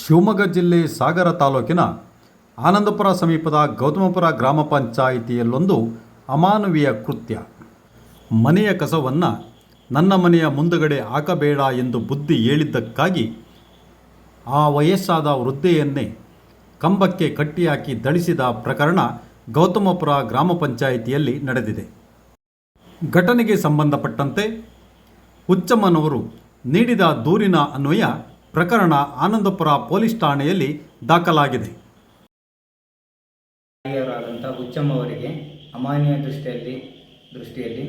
ಶಿವಮೊಗ್ಗ ಜಿಲ್ಲೆ ಸಾಗರ ತಾಲೂಕಿನ ಆನಂದಪುರ ಸಮೀಪದ ಗೌತಮಪುರ ಗ್ರಾಮ ಪಂಚಾಯಿತಿಯಲ್ಲೊಂದು ಅಮಾನವೀಯ ಕೃತ್ಯ. ಮನೆಯ ಕಸವನ್ನು ನನ್ನ ಮನೆಯ ಮುಂದುಗಡೆ ಹಾಕಬೇಡ ಎಂದು ಬುದ್ಧಿ ಹೇಳಿದ್ದಕ್ಕಾಗಿ ಆ ವಯಸ್ಸಾದ ವೃದ್ಧೆಯನ್ನೇ ಕಂಬಕ್ಕೆ ಕಟ್ಟಿಹಾಕಿ ದಳಿಸಿದ ಪ್ರಕರಣ ಗೌತಮಪುರ ಗ್ರಾಮ ಪಂಚಾಯಿತಿಯಲ್ಲಿ ನಡೆದಿದೆ. ಘಟನೆಗೆ ಸಂಬಂಧಪಟ್ಟಂತೆ ಹುಚ್ಚಮ್ಮನವರು ನೀಡಿದ ದೂರಿನ ಅನ್ವಯ ಪ್ರಕರಣ ಆನಂದಪುರ ಪೊಲೀಸ್ ಠಾಣೆಯಲ್ಲಿ ದಾಖಲಾಗಿದೆ. ತಾಯಿಯವರಾದಂಥ ಹುಚ್ಚಮ್ಮ ಅವರಿಗೆ ಅಮಾನ್ಯ ದೃಷ್ಟಿಯಲ್ಲಿ ದೃಷ್ಟಿಯಲ್ಲಿ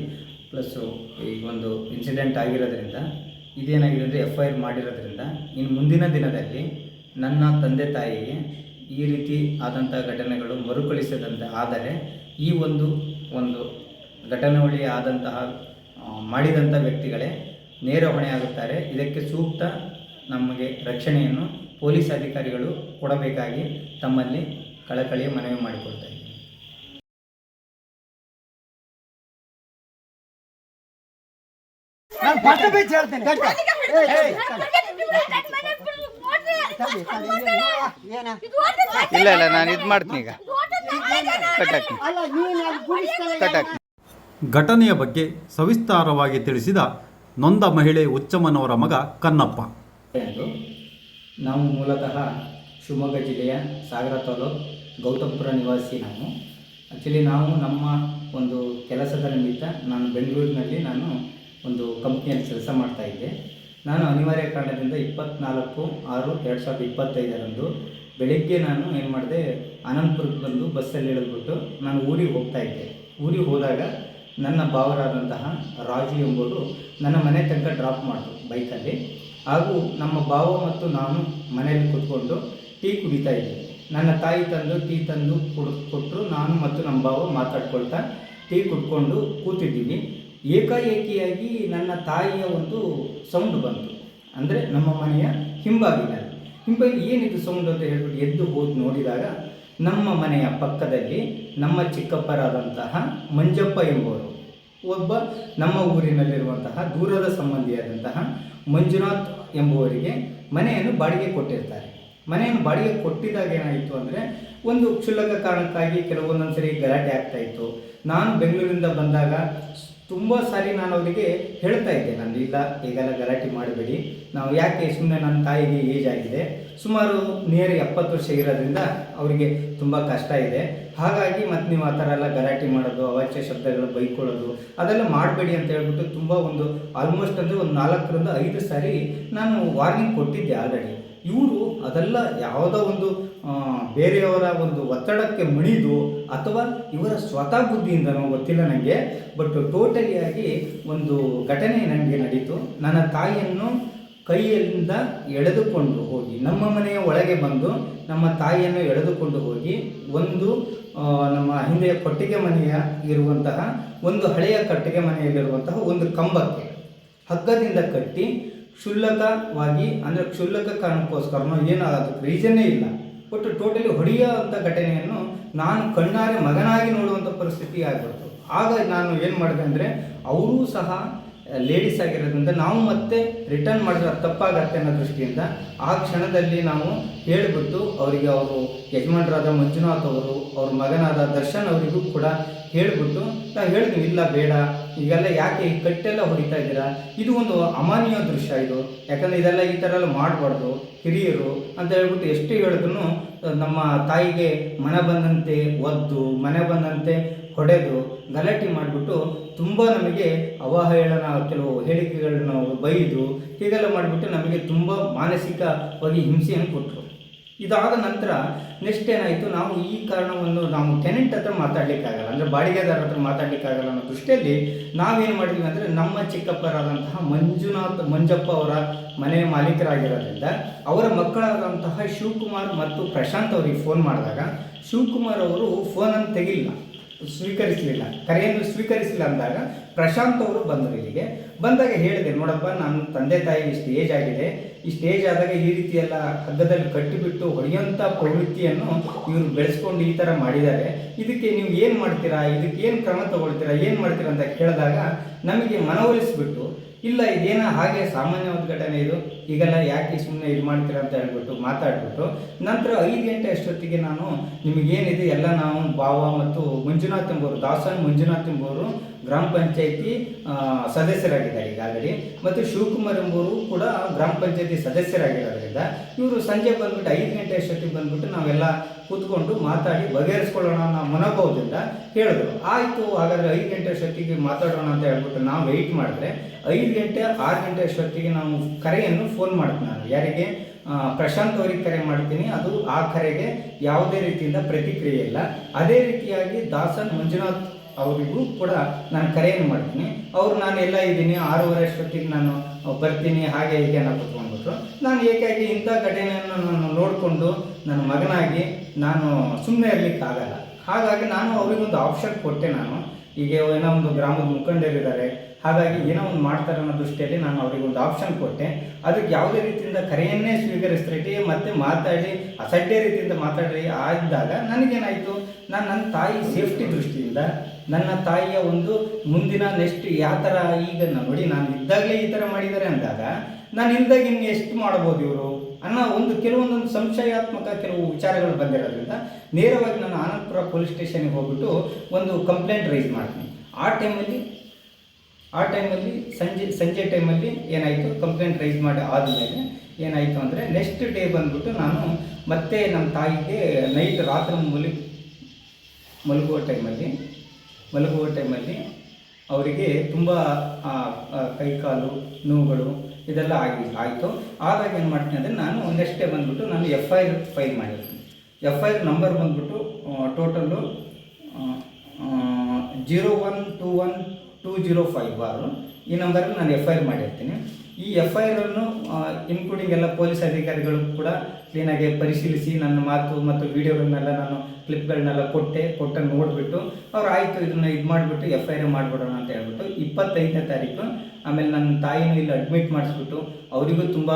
ಪ್ಲಸ್ಸು ಈ ಒಂದು ಇನ್ಸಿಡೆಂಟ್ ಆಗಿರೋದ್ರಿಂದ, ಇದೇನಾಗಿದೆ ಅಂದರೆ ಎಫ್ ಐ ಆರ್ ಮಾಡಿರೋದ್ರಿಂದ, ಇನ್ನು ಮುಂದಿನ ದಿನದಲ್ಲಿ ನನ್ನ ತಂದೆ ತಾಯಿಗೆ ಈ ರೀತಿ ಆದಂಥ ಘಟನೆಗಳು ಮರುಕಳಿಸದಂತೆ ಆದರೆ, ಈ ಒಂದು ಒಂದು ಘಟನಾವಳಿ ಆದಂತಹ ಮಾಡಿದಂಥ ವ್ಯಕ್ತಿಗಳೇ ನೇರ ಹೊಣೆ ಆಗುತ್ತಾರೆ ಇದಕ್ಕೆ ಸೂಕ್ತ ನಮಗೆ ರಕ್ಷಣೆಯನ್ನು ಪೊಲೀಸ್ ಅಧಿಕಾರಿಗಳು ಕೊಡಬೇಕಾಗಿ ತಮ್ಮಲ್ಲಿ ಕಳಕಳಿ ಮನವಿ ಮಾಡಿಕೊಳ್ತಾ ಇಲ್ಲ ಇಲ್ಲ ನಾನು ಇದು ಮಾಡ್ತೀನಿ ಈಗ. ಘಟನೆಯ ಬಗ್ಗೆ ಸವಿಸ್ತಾರವಾಗಿ ತಿಳಿಸಿದ ನೊಂದ ಮಹಿಳೆ ಉಚ್ಚಮ್ಮನವರ ಮಗ ಕನ್ನಪ್ಪ. ಎಂದು ನಾವು ಮೂಲತಃ ಶಿವಮೊಗ್ಗ ಜಿಲ್ಲೆಯ ಸಾಗರ ತಾಲೂಕ್ ಗೌತಮಪುರ ನಿವಾಸಿ ನಾನು ಆ್ಯಕ್ಚುಲಿ ನಾವು ನಮ್ಮ ಒಂದು ಕೆಲಸದ ನಿಮಿತ್ತ ನಾನು ಬೆಂಗಳೂರಿನಲ್ಲಿ ನಾನು ಒಂದು ಕಂಪ್ನಿಯಲ್ಲಿ ಕೆಲಸ ಮಾಡ್ತಾ ಇದ್ದೆ. ನಾನು ಅನಿವಾರ್ಯ ಕಾರಣದಿಂದ ಇಪ್ಪತ್ನಾಲ್ಕು ಆರು ಎರಡು ಸಾವಿರದ ಇಪ್ಪತ್ತೈದರಂದು ಬೆಳಿಗ್ಗೆ ನಾನು ಏನು ಮಾಡಿದೆ ಆನಂದಪುರಕ್ಕೆ ಬಂದು ಬಸ್ಸಲ್ಲಿ ಇಳಿದ್ಬಿಟ್ಟು ನಾನು ಊರಿಗೆ ಹೋಗ್ತಾ ಇದ್ದೆ. ಊರಿಗೆ ಹೋದಾಗ ನನ್ನ ಭಾವರಾದಂತಹ ರಾಜು ಎಂಬುದು ನನ್ನ ಮನೆ ತನಕ ಡ್ರಾಪ್ ಮಾಡಿದ್ರು ಬೈಕಲ್ಲಿ ಹಾಗೂ ನಮ್ಮ ಭಾವ ಮತ್ತು ನಾನು ಮನೆಯಲ್ಲಿ ಕೂತ್ಕೊಂಡು ಟೀ ಕುಡಿತಾ ಇದ್ದೆ. ನನ್ನ ತಾಯಿ ತಂದು ಟೀ ತಂದು ಕುಡ್ ಕೊಟ್ಟರು ನಾನು ಮತ್ತು ನಮ್ಮ ಭಾವ ಮಾತಾಡ್ಕೊಳ್ತಾ ಟೀ ಕುಡ್ಕೊಂಡು ಕೂತಿದ್ದೀವಿ. ಏಕಾಏಕಿಯಾಗಿ ನನ್ನ ತಾಯಿಯ ಒಂದು ಸೌಂಡ್ ಬಂತು. ಅಂದರೆ ನಮ್ಮ ಮನೆಯ ಹಿಂಬಾಗಿಲ್ಲ ಹಿಂಬಾಗಿ ಏನಿದು ಸೌಂಡ್ ಅಂತ ಹೇಳ್ಬಿಟ್ಟು ಎದ್ದು ಹೋಗಿ ನೋಡಿದಾಗ ನಮ್ಮ ಮನೆಯ ಪಕ್ಕದಲ್ಲಿ ನಮ್ಮ ಚಿಕ್ಕಪ್ಪರಾದಂತಹ ಮಂಜಪ್ಪ ಎಂಬುವರು. ಒಬ್ಬ ನಮ್ಮ ಊರಿನಲ್ಲಿರುವಂತಹ ದೂರದ ಸಂಬಂಧಿಯಾದಂತಹ ಮಂಜುನಾಥ್ ಎಂಬುವರಿಗೆ ಮನೆಯನ್ನು ಬಾಡಿಗೆ ಕೊಟ್ಟಿರ್ತಾರೆ. ಮನೆಯನ್ನು ಬಾಡಿಗೆ ಕೊಟ್ಟಿದಾಗ ಏನಾಯಿತು ಅಂದರೆ ಒಂದು ಕ್ಷುಲ್ಲಕ ಕಾರಣಕ್ಕಾಗಿ ಕೆಲವೊಂದೊಂದು ಸರಿ ಗಲಾಟೆ ಆಗ್ತಾ ಇತ್ತು. ನಾನು ಬೆಂಗಳೂರಿಂದ ಬಂದಾಗ ತುಂಬ ಸಾರಿ ನಾನು ಅವರಿಗೆ ಹೇಳ್ತಾ ಇದ್ದೆ ನಾನು ಇಲ್ಲ, ಈಗೆಲ್ಲ ಗಲಾಟೆ ಮಾಡಬೇಡಿ. ನಾವು ಯಾಕೆ ಸುಮ್ಮನೆ ನನ್ನ ತಾಯಿಗೆ ಏಜ್ ಆಗಿದೆ? ಸುಮಾರು ನಿಯರ್ ಎಪ್ಪತ್ತು ವರ್ಷ ಇರೋದ್ರಿಂದ ಅವರಿಗೆ ತುಂಬ ಕಷ್ಟ ಇದೆ. ಹಾಗಾಗಿ ಮತ್ತು ನೀವು ಆ ಥರ ಎಲ್ಲ ಗಲಾಟೆ ಮಾಡೋದು, ಅವಾಚ್ಯ ಶಬ್ದಗಳು ಬೈಕೊಳ್ಳೋದು, ಅದೆಲ್ಲ ಮಾಡಬೇಡಿ ಅಂತ ಹೇಳ್ಬಿಟ್ಟು ತುಂಬ ಒಂದು ಆಲ್ಮೋಸ್ಟ್ ಅಂದರೆ ಒಂದು ನಾಲ್ಕರಿಂದ ಐದು ಸಾರಿ ನಾನು ವಾರ್ನಿಂಗ್ ಕೊಟ್ಟಿದ್ದೆ ಆಲ್ರೆಡಿ ಇವರು ಅದೆಲ್ಲ ಯಾವುದೋ ಒಂದು ಬೇರೆಯವರ ಒಂದು ಒತ್ತಡಕ್ಕೆ ಮಣಿದು ಅಥವಾ ಇವರ ಸ್ವತಃ ಬುದ್ಧಿಯಿಂದನೋ ಗೊತ್ತಿಲ್ಲ ನನಗೆ ಬಟ್ ಟೋಟಲಿಯಾಗಿ ಒಂದು ಘಟನೆ ನನಗೆ ನಡೀತು. ನನ್ನ ತಾಯಿಯನ್ನು ಕೈಯಿಂದ ಎಳೆದುಕೊಂಡು ಹೋಗಿ, ನಮ್ಮ ಮನೆಯ ಒಳಗೆ ಬಂದು ನಮ್ಮ ತಾಯಿಯನ್ನು ಎಳೆದುಕೊಂಡು ಹೋಗಿ, ಒಂದು ನಮ್ಮ ಹಿಂದೆ ಕೊಟ್ಟಿಗೆ ಮನೆಯ ಇರುವಂತಹ, ಒಂದು ಹಳೆಯ ಕಟ್ಟಿಗೆ ಮನೆಯಲ್ಲಿರುವಂತಹ ಒಂದು ಕಂಬಕ್ಕೆ ಹಗ್ಗದಿಂದ ಕಟ್ಟಿ ಕ್ಷುಲ್ಲಕವಾಗಿ, ಅಂದರೆ ಕ್ಷುಲ್ಲಕ ಕಾರಣಕ್ಕೋಸ್ಕರನೋ ಏನೋ ಅದಕ್ಕೆ ರೀಸನ್ನೇ ಇಲ್ಲ. ಒಟ್ಟು ಟೋಟಲಿ ಹೊಡೆಯುವಂಥ ಘಟನೆಯನ್ನು ನಾನು ಕಣ್ಣಾರೆ ಮಗನಾಗಿ ನೋಡುವಂಥ ಪರಿಸ್ಥಿತಿ ಆಗಿಬಿಡ್ತು. ಆಗ ನಾನು ಏನು ಮಾಡಿದೆ ಅಂದರೆ, ಅವರೂ ಸಹ ಲೇಡೀಸ್ ಆಗಿರೋದ್ರಿಂದ ನಾವು ಮತ್ತೆ ರಿಟರ್ನ್ ಮಾಡಿದ್ರೆ ಅದು ತಪ್ಪಾಗತ್ತೆ ಅನ್ನೋ ದೃಷ್ಟಿಯಿಂದ ಆ ಕ್ಷಣದಲ್ಲಿ ನಾವು ಹೇಳಿಬಿಟ್ಟು ಅವರಿಗೆ ಅವರು ಯಜಮಾನರಾದ ಮಂಜುನಾಥ್ ಅವರು, ಅವ್ರ ಮಗನಾದ ದರ್ಶನ್ ಅವರಿಗೂ ಕೂಡ ಹೇಳಿಬಿಟ್ಟು ನಾವು ಹೇಳಿದ್ವಿ ಇಲ್ಲ ಬೇಡ, ಈಗೆಲ್ಲ ಯಾಕೆ ಈ ಕಟ್ಟೆಲ್ಲ ಹೊಡಿತಾ ಇದ್ದೀರಾ? ಇದು ಒಂದು ಅಮಾನ್ಯ ದೃಶ್ಯ ಇದು. ಯಾಕಂದರೆ ಇದೆಲ್ಲ ಈ ಥರ ಎಲ್ಲ ಮಾಡಬಾರ್ದು, ಹಿರಿಯರು ಅಂತ ಹೇಳ್ಬಿಟ್ಟು ಎಷ್ಟು ಹೇಳಿದ್ರು, ನಮ್ಮ ತಾಯಿಗೆ ಮನೆ ಬಂದಂತೆ ಒದ್ದು, ಮನೆ ಬಂದಂತೆ ಹೊಡೆದು ಗಲಾಟೆ ಮಾಡಿಬಿಟ್ಟು ತುಂಬ ನಮಗೆ ಅವಹೇಳನ, ಕೆಲವು ಹೇಳಿಕೆಗಳನ್ನ ಬೈದು ಹೀಗೆಲ್ಲ ಮಾಡಿಬಿಟ್ಟು ನಮಗೆ ತುಂಬ ಮಾನಸಿಕವಾಗಿ ಹಿಂಸೆಯನ್ನು ಕೊಟ್ಟರು ಇದಾದ ನಂತರ ನೆಕ್ಸ್ಟ್ ಏನಾಯಿತು, ನಾವು ಈ ಕಾರಣವನ್ನು ನಾವು ಟೆನೆಂಟ್ ಹತ್ರ ಮಾತಾಡಲಿಕ್ಕಾಗಲ್ಲ, ಅಂದರೆ ಬಾಡಿಗೆದಾರ ಹತ್ರ ಮಾತಾಡಲಿಕ್ಕಾಗಲ್ಲ ಅನ್ನೋ ದೃಷ್ಟಿಯಲ್ಲಿ ನಾವೇನು ಮಾಡಿದ್ವಿ ಅಂದರೆ ನಮ್ಮ ಚಿಕ್ಕಪ್ಪರಾದಂತಹ ಮಂಜುನಾಥ್ ಮಂಜಪ್ಪ ಅವರ ಮನೆಯ ಮಾಲೀಕರಾಗಿರೋದ್ರಿಂದ ಅವರ ಮಕ್ಕಳಾದಂತಹ ಶಿವಕುಮಾರ್ ಮತ್ತು ಪ್ರಶಾಂತ್ ಅವರಿಗೆ ಫೋನ್ ಮಾಡಿದಾಗ ಶಿವಕುಮಾರ್ ಅವರು ಫೋನನ್ನು ತೆಗಿಲ್ಲ ಸ್ವೀಕರಿಸಲಿಲ್ಲ. ಕರೆಯನ್ನು ಸ್ವೀಕರಿಸಲಿಲ್ಲ ಅಂದಾಗ ಪ್ರಶಾಂತ್ ಅವರು ಬಂದರು ಇಲ್ಲಿಗೆ. ಬಂದಾಗ ಹೇಳಿದೆ, ನೋಡಪ್ಪ ನನ್ನ ತಂದೆ ತಾಯಿ ಇಷ್ಟು ಆಗಿದೆ. ಇಷ್ಟು ಏಜ್ ಆದಾಗ ಈ ರೀತಿ ಎಲ್ಲ ಹಗ್ಗದಲ್ಲಿ ಕಟ್ಟಿಬಿಟ್ಟು ಹೊಡೆಯುವಂಥ ಪ್ರವೃತ್ತಿಯನ್ನು ಇವರು ಬೆಳೆಸ್ಕೊಂಡು ಈ ಥರ ಮಾಡಿದ್ದಾರೆ. ಇದಕ್ಕೆ ನೀವು ಏನು ಮಾಡ್ತೀರಾ? ಇದಕ್ಕೆ ಏನು ಕ್ರಮ ತಗೊಳ್ತೀರಾ? ಏನು ಮಾಡ್ತೀರಾ ಅಂತ ಕೇಳಿದಾಗ ನಮಗೆ ಮನವೊಲಿಸ್ಬಿಟ್ಟು ಇಲ್ಲ, ಇದೇನ ಹಾಗೆ ಸಾಮಾನ್ಯ ಘಟನೆ ಇದು. ಈಗೆಲ್ಲ ಯಾಕೆ ಸುಮ್ಮನೆ ಇದು ಮಾಡ್ತೀರಾ ಅಂತ ಹೇಳ್ಬಿಟ್ಟು ಮಾತಾಡ್ಬಿಟ್ಟು, ನಂತರ ಐದು ಗಂಟೆ ಅಷ್ಟೊತ್ತಿಗೆ ನಾನು ನಿಮಗೇನಿದೆ, ಎಲ್ಲ ನಾವು ಭಾವ ಮತ್ತು ಮಂಜುನಾಥ್ ಎಂಬುವರು ದಾಸನ್ ಮಂಜುನಾಥ್ ಎಂಬುವರು ಗ್ರಾಮ ಪಂಚಾಯತಿ ಸದಸ್ಯರಾಗಿದ್ದಾರೆ ಈಗಾಗಲೇ. ಮತ್ತು ಶಿವಕುಮಾರ್ ಎಂಬುವರು ಕೂಡ ಗ್ರಾಮ ಪಂಚಾಯತಿ ಸದಸ್ಯರಾಗಿರೋದ್ರಿಂದ ಇವರು ಸಂಜೆ ಬಂದ್ಬಿಟ್ಟು ಐದು ಗಂಟೆ ಅಷ್ಟೊತ್ತಿಗೆ ಬಂದ್ಬಿಟ್ಟು ನಾವೆಲ್ಲ ಕೂತ್ಕೊಂಡು ಮಾತಾಡಿ ಬಗೆಹರಿಸ್ಕೊಳ್ಳೋಣ ಅನ್ನೋ ಮನೋಭಾವದಿಂದ ಹೇಳಿದ್ರು. ಆಯಿತು, ಹಾಗಾದರೆ ಐದು ಗಂಟೆ ಅಷ್ಟೊತ್ತಿಗೆ ಮಾತಾಡೋಣ ಅಂತ ಹೇಳ್ಬಿಟ್ಟು ನಾವು ವೆಯ್ಟ್ ಮಾಡಿದ್ರೆ ಐದು ಗಂಟೆ, ಆರು ಗಂಟೆ ಅಷ್ಟೊತ್ತಿಗೆ ನಾವು ಕರೆಯನ್ನು ಫೋನ್ ಮಾಡ್ತೀನಿ ನಾನು. ಯಾರಿಗೆ? ಪ್ರಶಾಂತ್ ಅವರಿಗೆ ಕರೆ ಮಾಡ್ತೀನಿ ಅದು ಆ ಕರೆಗೆ ಯಾವುದೇ ರೀತಿಯಿಂದ ಪ್ರತಿಕ್ರಿಯೆ ಇಲ್ಲ. ಅದೇ ರೀತಿಯಾಗಿ ದಾಸನ್, ಮಂಜುನಾಥ್ ಅವರಿಗೂ ಕೂಡ ನಾನು ಕರೆಯನ್ನು ಮಾಡ್ತೀನಿ ಅವ್ರು ನಾನು ಎಲ್ಲ ಇದ್ದೀನಿ, ಆರೂವರೆ ಅಷ್ಟೊತ್ತಿಗೆ ನಾನು ಬರ್ತೀನಿ, ಹಾಗೆ ಹೀಗೆ ಅನ್ನೋ ಕೂತ್ಕೊಂಡ್ಬಿಟ್ರು ನಾನು ಏಕಾಗಿ ಇಂಥ ಘಟನೆಯನ್ನು ನಾನು ನೋಡಿಕೊಂಡು ನನ್ನ ಮಗನಾಗಿ ನಾನು ಸುಮ್ಮನೆ ಇರಲಿಕ್ಕಾಗಲ್ಲ ಹಾಗಾಗಿ ನಾನು ಅವರಿಗೊಂದು ಆಪ್ಷನ್ ಕೊಟ್ಟೆ ನಾನು. ಈಗ ಏನೋ ಒಂದು ಗ್ರಾಮದ ಮುಖಂಡರಿದ್ದಾರೆ. ಹಾಗಾಗಿ ಏನೋ ಒಂದು ಮಾಡ್ತಾರೆ ಅನ್ನೋ ದೃಷ್ಟಿಯಲ್ಲಿ ನಾನು ಅವರಿಗೆ ಒಂದು ಆಪ್ಷನ್ ಕೊಟ್ಟೆ. ಅದಕ್ಕೆ ಯಾವುದೇ ರೀತಿಯಿಂದ ಕರೆಯನ್ನೇ ಸ್ವೀಕರಿಸ್ತೀರಿ ಮತ್ತೆ ಮಾತಾಡಿ ಅಸಡ್ಡೆ ರೀತಿಯಿಂದ ಮಾತಾಡಿ ಆಗಿದ್ದಾಗ ನನಗೇನಾಯಿತು? ನಾನು ನನ್ನ ತಾಯಿ ಸೇಫ್ಟಿ ದೃಷ್ಟಿಯಿಂದ ನನ್ನ ತಾಯಿಯ ಒಂದು ಮುಂದಿನ ನೆಕ್ಸ್ಟ್ ಯಾವ ಥರ ಈಗ ನೋಡಿ ನಾನು ಇದ್ದಾಗಲೇ ಈ ಥರ ಮಾಡಿದ್ದಾರೆ ಅಂದಾಗ, ನಾನು ಇಲ್ದಾಗ ಇನ್ನು ಎಷ್ಟು ಮಾಡ್ಬೋದು ಇವರು? ಅನ್ನೋ ಒಂದು ಕೆಲವೊಂದೊಂದು ಸಂಶಯಾತ್ಮಕ ಕೆಲವು ವಿಚಾರಗಳು ಬಂದಿರೋದ್ರಿಂದ ನೇರವಾಗಿ ನಾನು ಆನಂದಪುರ ಪೊಲೀಸ್ ಸ್ಟೇಷನ್ಗೆ ಹೋಗ್ಬಿಟ್ಟು ಒಂದು ಕಂಪ್ಲೇಂಟ್ ರೈಸ್ ಮಾಡ್ತೀನಿ. ಆ ಟೈಮಲ್ಲಿ ಆ ಟೈಮಲ್ಲಿ ಸಂಜೆ ಸಂಜೆ ಟೈಮಲ್ಲಿ ಏನಾಯಿತು? ಕಂಪ್ಲೇಂಟ್ ರೈಸ್ ಮಾಡಿ ಆದಮೇಲೆ ಏನಾಯಿತು ಅಂದರೆ ನೆಕ್ಸ್ಟ್ ಡೇ ಬಂದ್ಬಿಟ್ಟು ನಾನು ಮತ್ತೆ ನಮ್ಮ ತಾಯಿಗೆ ನೈಟ್ ರಾತ್ರಿ ಮುಲಿ ಮಲಗುವ ಟೈಮಲ್ಲಿ ಮಲಗುವ ಟೈಮಲ್ಲಿ ಅವರಿಗೆ ತುಂಬ ಕೈಕಾಲು, ನೋವುಗಳು ಇದೆಲ್ಲ ಆಗಿ, ಆಯಿತು. ಆದಾಗ ಏನು ಮಾಡ್ತೀನಿ ಅಂದರೆ ನಾನು ನೆಕ್ಸ್ಟ್ ಡೇ ಬಂದ್ಬಿಟ್ಟು ನಾನು ಎಫ್ ಐ ಆರ್ ಫೈಲ್ ಮಾಡಿರ್ತೀನಿ. ಎಫ್ ಐ ಆರ್ ನಂಬರ್ ಬಂದುಬಿಟ್ಟು total zero one two one two zero five ಬಾರು ಈ ನಂಬರ್ಗೆ ನಾನು ಎಫ್ ಐ ಆರ್ ಮಾಡಿರ್ತೀನಿ. ಈ ಎಫ್ ಐ ಆರನ್ನು ಇನ್ಕ್ಲೂಡಿಂಗ್ ಎಲ್ಲ ಪೊಲೀಸ್ ಅಧಿಕಾರಿಗಳು ಕೂಡ ಕ್ಲೀನಾಗಿ ಪರಿಶೀಲಿಸಿ ನನ್ನ ಮಾತು ಮತ್ತು ವಿಡಿಯೋಗಳನ್ನೆಲ್ಲ ನಾನು ಕ್ಲಿಪ್ಗಳನ್ನೆಲ್ಲ ಕೊಟ್ಟೆ ಕೊಟ್ಟು ನೋಡಿಬಿಟ್ಟು ಅವ್ರು ಆಯಿತು ಇದನ್ನು ಇದು ಮಾಡಿಬಿಟ್ಟು ಎಫ್ ಐ ಆರ್ ಮಾಡಿಬಿಡೋಣ ಅಂತ ಹೇಳ್ಬಿಟ್ಟು ಇಪ್ಪತ್ತೈದನೇ ತಾರೀಕು ಆಮೇಲೆ ನನ್ನ ತಾಯಿನೂ ಇಲ್ಲಿ ಅಡ್ಮಿಟ್ ಮಾಡಿಸ್ಬಿಟ್ಟು ಅವರಿಗೂ ತುಂಬ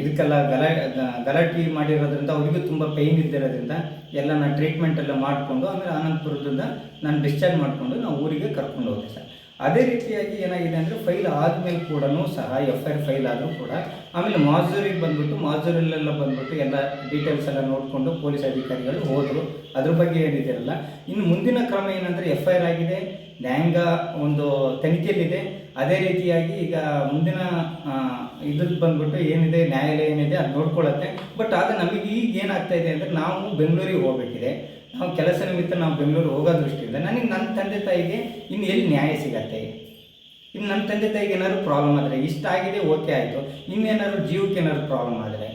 ಇದಕ್ಕೆಲ್ಲ ಗಲಾ ಗಲಾಟೆ ಮಾಡಿರೋದ್ರಿಂದ ಅವರಿಗೂ ತುಂಬ ಪೇಯ್ನ್ ಇದ್ದಿರೋದ್ರಿಂದ ಎಲ್ಲ ನಾನು ಟ್ರೀಟ್ಮೆಂಟ್ ಎಲ್ಲ ಮಾಡಿಕೊಂಡು ಆಮೇಲೆ ಆನಂದಪುರದಿಂದ ನಾನು ಡಿಸ್ಚಾರ್ಜ್ ಮಾಡಿಕೊಂಡು ನಾವು ಊರಿಗೆ ಕರ್ಕೊಂಡು ಹೋದೆ ಸರ್. ಅದೇ ರೀತಿಯಾಗಿ ಏನಾಗಿದೆ ಅಂದರೆ ಫೈಲ್ ಆದಮೇಲೆ ಕೂಡ ಸಹ ಎಫ್ ಐ ಫೈಲ್ ಆದರೂ ಕೂಡ ಆಮೇಲೆ ಮಾಜೂರಿಗೆ ಬಂದ್ಬಿಟ್ಟು, ಮಾಜೂರಲ್ಲೆಲ್ಲ ಬಂದ್ಬಿಟ್ಟು ಎಲ್ಲ ಡೀಟೇಲ್ಸ್ ಎಲ್ಲ ನೋಡಿಕೊಂಡು ಪೊಲೀಸ್ ಅಧಿಕಾರಿಗಳು ಹೋದರು. ಅದ್ರ ಬಗ್ಗೆ ಏನಿದೆಯಲ್ಲ ಇನ್ನು ಮುಂದಿನ ಕ್ರಮ ಏನಂದರೆ ಎಫ್ ಐ ಆರ್ ಆಗಿದೆ, ನ್ಯಾಯಾಂಗ ಒಂದು ತನಿಖೆಯಲ್ಲಿದೆ. ಅದೇ ರೀತಿಯಾಗಿ ಈಗ ಮುಂದಿನ ಇದಕ್ಕೆ ಬಂದ್ಬಿಟ್ಟು ಏನಿದೆ, ನ್ಯಾಯಾಲಯ ಏನಿದೆ ಅದು ನೋಡ್ಕೊಳ್ಳುತ್ತೆ ಬಟ್ ಆದರೆ ನಮಗೆ ಈಗ ಏನಾಗ್ತಾ ಇದೆ ಅಂದರೆ ನಾವು ಬೆಂಗಳೂರಿಗೆ ಹೋಗಬೇಕಿದೆ. ನಾವು ಕೆಲಸ ನಿಮಿತ್ತ ನಾವು ಬೆಂಗಳೂರು ಹೋಗೋ ದೃಷ್ಟಿಯಿಂದ ನನಗೆ ನನ್ನ ತಂದೆ ತಾಯಿಗೆ ಇನ್ನು ಎಲ್ಲಿ ನ್ಯಾಯ ಸಿಗತ್ತೆ? ಇನ್ನು ನನ್ನ ತಂದೆ ತಾಯಿಗೆ ಏನಾದ್ರು ಪ್ರಾಬ್ಲಮ್ ಆದರೆ, ಇಷ್ಟ ಆಗಿದೆ ಓಕೆ ಆಯಿತು. ಇನ್ನೇನಾದ್ರು ಜೀವಕ್ಕೆ ಏನಾದ್ರು ಪ್ರಾಬ್ಲಮ್ ಆದರೆ,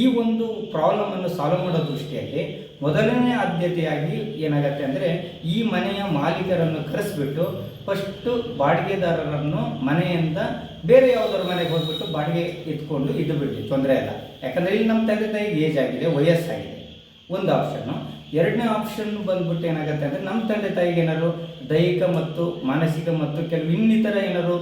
ಈ ಒಂದು ಪ್ರಾಬ್ಲಮನ್ನು ಸಾಲ್ವ್ ಮಾಡೋ ದೃಷ್ಟಿಯಲ್ಲಿ ಮೊದಲನೇ ಆದ್ಯತೆಯಾಗಿ ಏನಾಗತ್ತೆ ಅಂದರೆ, ಈ ಮನೆಯ ಮಾಲೀಕರನ್ನು ಕರೆಸ್ಬಿಟ್ಟು ಫಸ್ಟು ಬಾಡಿಗೆದಾರರನ್ನು ಮನೆಯಿಂದ ಬೇರೆ ಯಾವುದಾದ್ರು ಮನೆಗೆ ಹೋಗ್ಬಿಟ್ಟು ಬಾಡಿಗೆ ಇಟ್ಕೊಂಡು ಇದು ಬಿಟ್ಟು ತೊಂದರೆ ಇಲ್ಲ. ಯಾಕಂದರೆ ಇಲ್ಲಿ ನಮ್ಮ ತಂದೆ ತಾಯಿಗೆ ಏಜ್ ಆಗಿದೆ, ವಯಸ್ಸಾಗಿದೆ. ಒಂದು ಆಪ್ಷನ್ನು ಎರಡನೇ ಆಪ್ಷನ್ ಬಂದ್ಬಿಟ್ಟು ಏನಾಗುತ್ತೆ ಅಂದರೆ ನಮ್ಮ ತಂದೆ ತಾಯಿಗೆ ಏನಾದ್ರು ದೈಹಿಕ ಮತ್ತು ಮಾನಸಿಕ ಮತ್ತು ಕೆಲವು ಇನ್ನಿತರ ಏನಾದ್ರು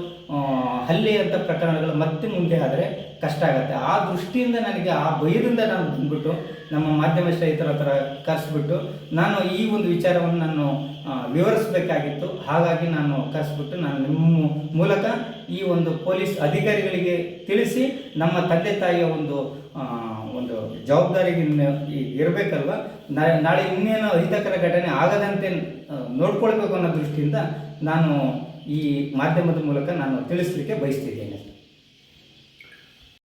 ಆ, ಹಲ್ಲೆ ಅಂತ ಪ್ರಕರಣಗಳು ಮತ್ತೆ ಮುಂದೆ ಆದರೆ ಕಷ್ಟ ಆಗುತ್ತೆ. ಆ ದೃಷ್ಟಿಯಿಂದ ನನಗೆ ಆ ಭಯದಿಂದ ನಾನು ಬಂದ್ಬಿಟ್ಟು ನಮ್ಮ ಮಾಧ್ಯಮ ಸ್ನೇಹಿತರ ಹತ್ರ ಕರೆಸ್ಬಿಟ್ಟು ನಾನು ಈ ಒಂದು ವಿಚಾರವನ್ನು ನಾನು ವಿವರಿಸಬೇಕಾಗಿತ್ತು. ಹಾಗಾಗಿ ನಾನು ಕರೆಸ್ಬಿಟ್ಟು ನಾನು ನಿಮ್ಮ ಮೂಲಕ ಈ ಒಂದು ಪೊಲೀಸ್ ಅಧಿಕಾರಿಗಳಿಗೆ ತಿಳಿಸಿ ನಮ್ಮ ತಂದೆ ತಾಯಿಯ ಒಂದು ಒಂದು ಜವಾಬ್ದಾರಿಗೆ ಇರಬೇಕಲ್ವ? ನಾಳೆ ಇನ್ನೇನು ಅಹಿತಕರ ಘಟನೆ ಆಗದಂತೆ ನೋಡ್ಕೊಳ್ಬೇಕು ಅನ್ನೋ ದೃಷ್ಟಿಯಿಂದ ನಾನು ಈ ಮಾಧ್ಯಮದ ಮೂಲಕ ನಾನು ತಿಳಿಸ್ಲಿಕ್ಕೆ ಬಯಸ್ತಿದ್ದೇನೆ.